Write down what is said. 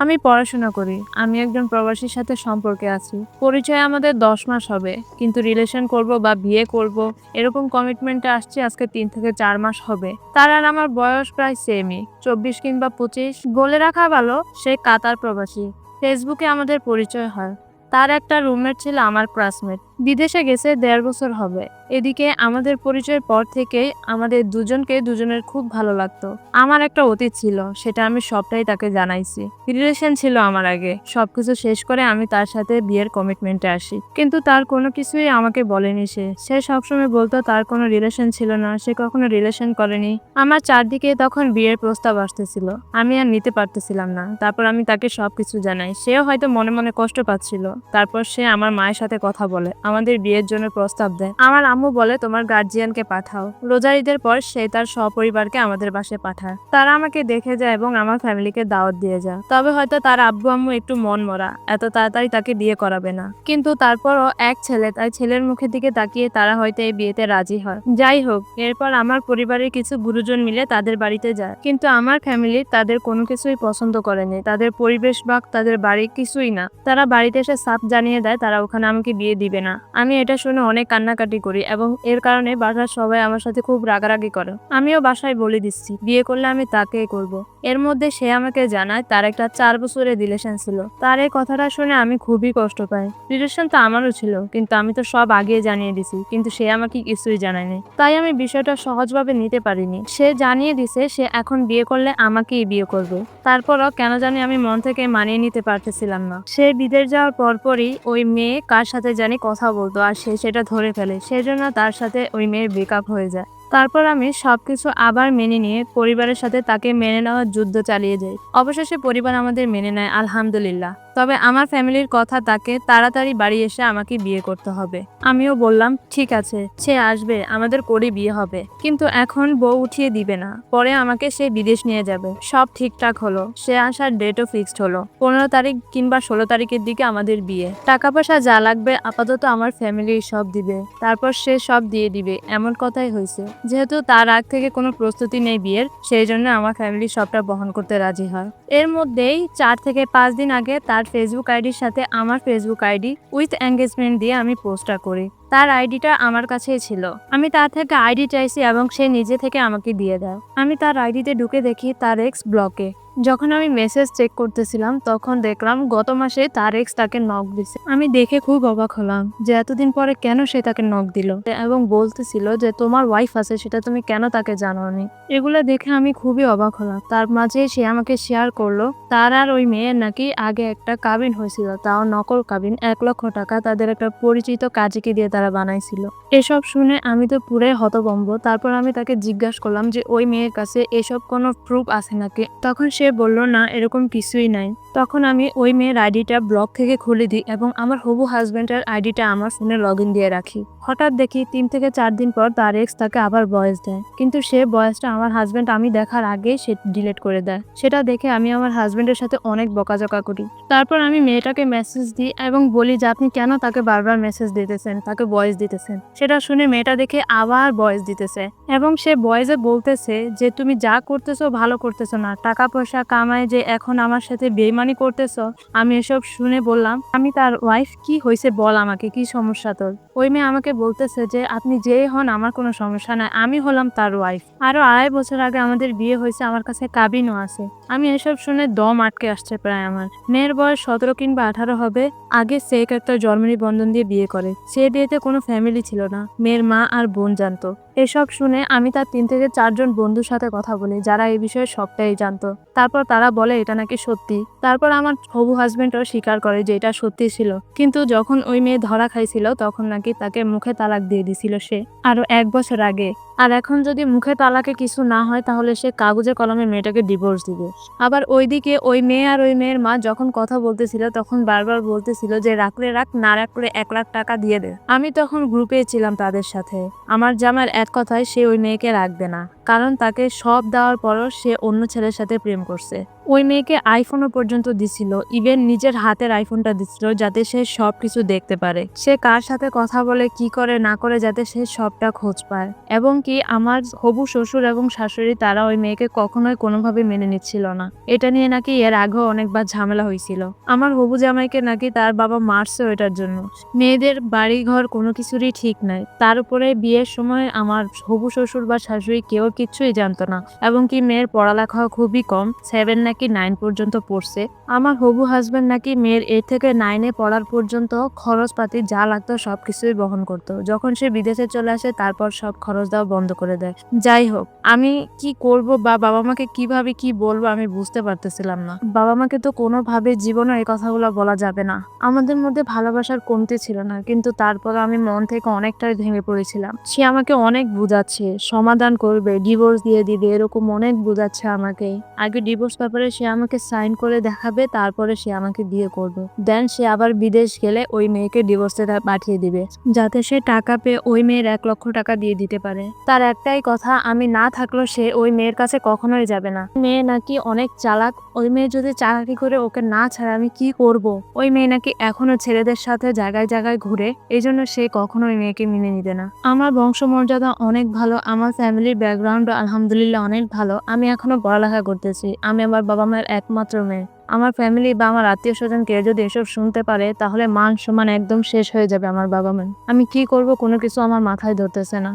আমি পড়াশোনা করি। আমি একজন প্রবাসীর সাথে সম্পর্কে আছি। পরিচয় আমাদের দশ মাস হবে, কিন্তু রিলেশন করব বা বিয়ে করব, এরকম কমিটমেন্টে আসছে আজকে তিন থেকে চার মাস হবে। তার আর আমার বয়স প্রায় সেমই চব্বিশ কিংবা পঁচিশ। বলে রাখা ভালো, সে কাতার প্রবাসী। ফেসবুকে আমাদের পরিচয় হয়। তার একটা রুমমেট ছিল আমার ক্লাসমেট বিদেশে গেছে দেড় বছর হবে। এদিকে আমাদের পরিচয়ের পর থেকেই আমাদের দুজনকে দুজনের খুব ভালো লাগতো। আমার একটা অতীত ছিল, সেটা আমি সবটাই তাকে জানাইছি। রিলেশন ছিল আমার আগে। সবকিছু শেষ করে আমি তার সাথে বিয়ের কমিটমেন্টে আসি। কিন্তু তার কোনো কিছুই আমাকে বলেনি সে। সে সবসময় বলতো তার কোনো রিলেশন ছিল না, সে কখনো রিলেশন করেনি। আমার চারদিকে তখন বিয়ের প্রস্তাব আসতেছিল। আমি আর নিতে পারতেছিলাম না। তারপর আমি তাকে সবকিছু জানাই। সেও হয়তো মনে মনে কষ্ট পাচ্ছিল। তারপর সে আমার মায়ের সাথে কথা বলে। আমাদের বিয়ের জন্য প্রস্তাব দেয়। আমার আম্মু বলে, তোমার গার্জিয়ানকে পাঠাও। রোজার ঈদের পর সে তার সপরিবারকে আমাদের বাসায় পাঠায়। তারা আমাকে দেখে যায় এবং আমার ফ্যামিলিকে দাওয়াত দিয়ে যায়। তবে হয়তো তার আব্বু আম্মু একটু মন মরা, এত তাড়াতাড়ি তাকে বিয়ে করাবে না। কিন্তু তারপরও এক ছেলে তাই ছেলের মুখের দিকে তাকিয়ে তারা হয়তো এই বিয়েতে রাজি হয়। যাই হোক, এরপর আমার পরিবারের কিছু গুরুজন মিলে তাদের বাড়িতে যায়। কিন্তু আমার ফ্যামিলি তাদের কোনো কিছুই পছন্দ করেনি। তাদের পরিবেশ বা তাদের বাড়ি কিছুই না। তারা বাড়িতে এসে সাপ জানিয়ে দেয়, তারা ওখানে আমাকে বিয়ে দিবে না। আমি এটা শুনে অনেক কান্নাকাটি করি এবং এর কারণে বাসার সবাই আমার সাথে খুব রাগারাগি করে। আমিও বাসায় বলে দিচ্ছি, বিয়ে করলে আমি তাকেই করব। এর মধ্যে সে আমাকে জানায় তার একটা চার বছরের রিলেশন ছিল। তার এই কথাটা শুনে আমি খুবই কষ্ট পাই। রিলেশন তো আমারও ছিল, কিন্তু আমি তো সব আগিয়ে জানিয়ে দিছি, কিন্তু সে আমাকে কিছুই জানায়নি। তাই আমি বিষয়টা সহজভাবে নিতে পারিনি। সে জানিয়ে দিছে সে এখন বিয়ে করলে আমাকেই বিয়ে করবে। তারপরও কেন জানি আমি মন থেকে মানিয়ে নিতে পারতেছিলাম না। সে বিদেশ যাওয়ার পরপরই ওই মেয়ে কার সাথে জানি কথা বলতো আর সে সেটা ধরে ফেলে। সেজন্য তার সাথে ওই মেয়ের ব্রেকআপ হয়ে যায়। তারপর আমি সবকিছু আবার মেনে নিয়ে পরিবারের সাথে তাকে মেনে নেওয়ার যুদ্ধ চালিয়ে যাই। অবশেষে পরিবার আমাদের মেনে নেয়, আলহামদুলিল্লাহ। তবে আমার ফ্যামিলির কথা তাকে তাড়াতাড়ি বাড়ি এসে আমাকে বিয়ে করতে হবে। আমিও বললাম, ঠিক আছে, সে আসবে, আমাদের করে বিয়ে হবে। কিন্তু এখন বউ উঠিয়ে দিবে না। পরে আমাকে সে বিদেশ নিয়ে যাবে। সব ঠিকঠাক হলো। সে আসার ডেটও ফিক্সড হলো। পনেরো তারিখ কিংবা ষোলো তারিখের দিকে আমাদের বিয়ে। টাকা পয়সা যা লাগবে আপাতত আমার ফ্যামিলি সব দিবে। তারপর সে সব দিয়ে দিবে, এমন কথাই হয়েছে। যেহেতু তার আগ থেকে কোনো প্রস্তুতি নেই বিয়ের, সেই জন্য আমার ফ্যামিলি সবটা বহন করতে রাজি হয়। এর মধ্যেই চার থেকে পাঁচ দিন আগে তার ফেসবুক আইডির সাথে আমার ফেসবুক আইডি উইথ এঙ্গেজমেন্ট দিয়ে আমি পোস্টটা করি। তার আইডিটা আমার কাছেই ছিল। আমি তার থেকে আইডি চাইছি এবং সে নিজে থেকে আমাকে দিয়ে দেয়। আমি তার আইডিতে ঢুকে দেখি তার এক্স ব্লকে যখন আমি মেসেজ চেক করতেছিলাম, তখন দেখলাম গত মাসে তার এক্স তাকে নক দিছে। আমি দেখে খুব অবাক হলাম যে এতদিন পরে কেন সে তাকে নক দিল এবং বলতেছিল যে তোমার ওয়াইফ আছে, সেটা তুমি কেন তাকে জানোনি এগুলো দেখে আমি খুবই অবাক হলাম। তার মাঝে সে আমাকে শেয়ার করল, তার আর ওই মেয়ের নাকি আগে একটা কাবিন হয়েছিল, তাও নকল কাবিন এক লক্ষ টাকা তাদের একটা পরিচিত কাজীকে দিয়ে তারা বানাইছিল। এসব শুনে আমি তো পুরাই হতভম্ব। তারপর আমি তাকে জিজ্ঞাসা করলাম যে ওই মেয়ের কাছে এসব কোনো প্রুফ আছে নাকি? তখন সে বলল, না, এরকম কিছুই নাই। তখন আমি ওই মেয়ের আইডিটা ব্লগ থেকে খুলে দিই এবং আমার হবু হাজবেন্ডের আইডিটা আমার ফোনে লগ ইন দিয়ে রাখি। হঠাৎ দেখি তিন থেকে চার দিন পর তার এক্স তাকে আবার বয়স দেয়। কিন্তু সে বয়সটা আমার হাজবেন্ড আমি দেখার আগেই সে ডিলিট করে দেয়। সেটা দেখে আমি আমার হাজবেন্ডের সাথে অনেক বকাঝকা করি। তারপর আমি মেয়েটাকে মেসেজ দিই এবং বলি যে, আপনি কেন তাকে বারবার মেসেজ দিতেছেন? তাকে বয়স দিতেছেন। সেটা শুনে মেয়েটা দেখে আবার বয়স দিতেছে এবং সে বয়সে বলতেছে যে, তুমি যা করতেছো ভালো করতেছো না। টাকা পয়সা কামায় যে এখন আমার সাথে বেইমানি করতেছো? আমি এসব শুনে বললাম, আমি তার ওয়াইফ কি হয়েছে বল আমাকে, কি সমস্যা তোর? ওই মেয়ে আমাকে বলতেছে যে, আপনি যেই হন, আমার কোনো সমস্যা নাই, আমি হলাম তার ওয়াইফ আরও আড়াই বছর আগে আমাদের বিয়ে হয়েছে, আমার কাছে কাবিনও আছে। আমি এসব শুনে দম আটকে আসছে প্রায় আমার। মেয়ের বয়স সতেরো কিংবা আঠারো হবে, আগে সেক একটা জন্মনি বন্ধন দিয়ে বিয়ে করে। সে বিয়েতে কোনো ফ্যামিলি ছিল না, মেয়ের মা আর বোন জানতো। এসব শুনে আমি তার তিন থেকে চারজন বন্ধুর সাথে কথা বলি, যারা এই বিষয়ে সবটাই জানতো। তারপর তারা বলে, এটা নাকি সত্যি? তারপর আমার হবু হাজবেন্ডও স্বীকার করে যে এটা সত্যি ছিল। কিন্তু যখন ওই মেয়ে ধরা খাইছিল, তখন নাকি তাকে মুখে তালাক দিয়ে দিছিল সে। আরও এক বছর আগে। আর এখন যদি মুখে তালাকে কিছু না হয়, তাহলে সে কাগজে কলমে মেয়েটাকে ডিভোর্স দিবে। আবার ওইদিকে ওই মেয়ে আর ওই মেয়ের মা যখন কথা বলতেছিল, তখন বারবার বলতেছিল যে রাখলে রাখ, না রাখলে এক লাখ টাকা দিয়ে দে। আমি তখন গ্রুপে ছিলাম তাদের সাথে। আমার জামার এক কথায় সে ওই মেয়েকে রাখবে না। কারণ তাকে সব দেওয়ার পরও সে অন্য ছেলের সাথে প্রেম করছে। ওই মেয়েকে আইফোনও পর্যন্ত দিছিল ইভেন নিজের হাতের আইফোনটা দিছিল যাতে সে সব কিছু দেখতে পারে। সে কার সাথে কথা বলে, কি করে, না করে যাতে সে সবটা খোঁজ পায়। এবং কি আমার হবু শ্বশুর এবং শাশুড়ি তারা ওই মেয়েকে কখনোই কোনোভাবে মেনে নিচ্ছিল না। এটা নিয়ে নাকি এর আগেও অনেকবার ঝামেলা হয়েছিল। আমার হবু জামাইকে নাকি তার বাবা মারছে ওইটার জন্য। মেয়েদের বাড়ি ঘর কোনো কিছুরই ঠিক নাই। তার উপরে বিয়ের সময় আমার হবু শ্বশুর বা শাশুড়ি কেউ কিচ্ছুই জানতো না। এবং কি মেয়ের পড়ালেখা খুবই কম সেভেন নাকি নাইন পর্যন্ত পড়ছে। আমার হবু হাজবেন্ড নাকি মেয়ের এইট থেকে নাইনে পড়ার পর্যন্ত খরচপাতি যা লাগতো সব কিছুই বহন করতো। যখন সে বিদেশে চলে আসে, তারপর সব খরচ দেওয়া বন্ধ করে দেয়। যাই হোক, আমি কি করব বা বাবা মাকে কীভাবে কি বলব আমি বুঝতে পারতেছিলাম না। বাবা মাকে তো কোনোভাবে জীবনে এই কথাগুলো বলা যাবে না। আমাদের মধ্যে ভালোবাসার কমতি ছিল না, কিন্তু তারপর আমি মন থেকে অনেকটাই ভেঙে পড়েছিলাম। সে আমাকে অনেক বুঝাচ্ছে, সমাধান করবে ডিভোর্স দিয়ে দিবে, এরকম অনেক বোঝাচ্ছে আমাকে। আগে ডিভোর্স পেপারে সে আমাকে সাইন করে দেখাবে, তারপরে সে আমাকে বিয়ে করবে। দেন সে আবার বিদেশ গেলে ওই মেয়েকে ডিভোর্সে পাঠিয়ে দিবে, যাতে সে টাকা পেয়ে ওই মেয়ের এক লক্ষ টাকা দিয়ে দিতে পারে। তার একটাই কথা, আমি না থাকলেও সে ওই মেয়ের কাছে কখনোই যাবে না। মেয়ে নাকি অনেক চালাক ওই মেয়ে যদি চালাকি করে ওকে না ছাড়ে, আমি কি করব? ওই মেয়ে নাকি এখনও ছেলেদের সাথে জায়গায় জায়গায় ঘুরে, এই জন্য সে কখনো ওই মেয়েকে মেনে নিতে না। আমার বংশমর্যাদা অনেক ভালো, আমার ফ্যামিলির ব্যাকগ্রাউন্ড আলহামদুলিল্লাহ অনেক ভালো, আমি এখনও পড়ালেখা করতেছি, আমি আমার বাবা মায়ের একমাত্র মেয়ে। আমার ফ্যামিলি বা আমার আত্মীয় স্বজন কেউ যদি এসব শুনতে পারে, তাহলে মান সম্মান একদম শেষ হয়ে যাবে আমার বাবা মায়ের আমি কি করব কোনো কিছু আমার মাথায় ধরতেছে না।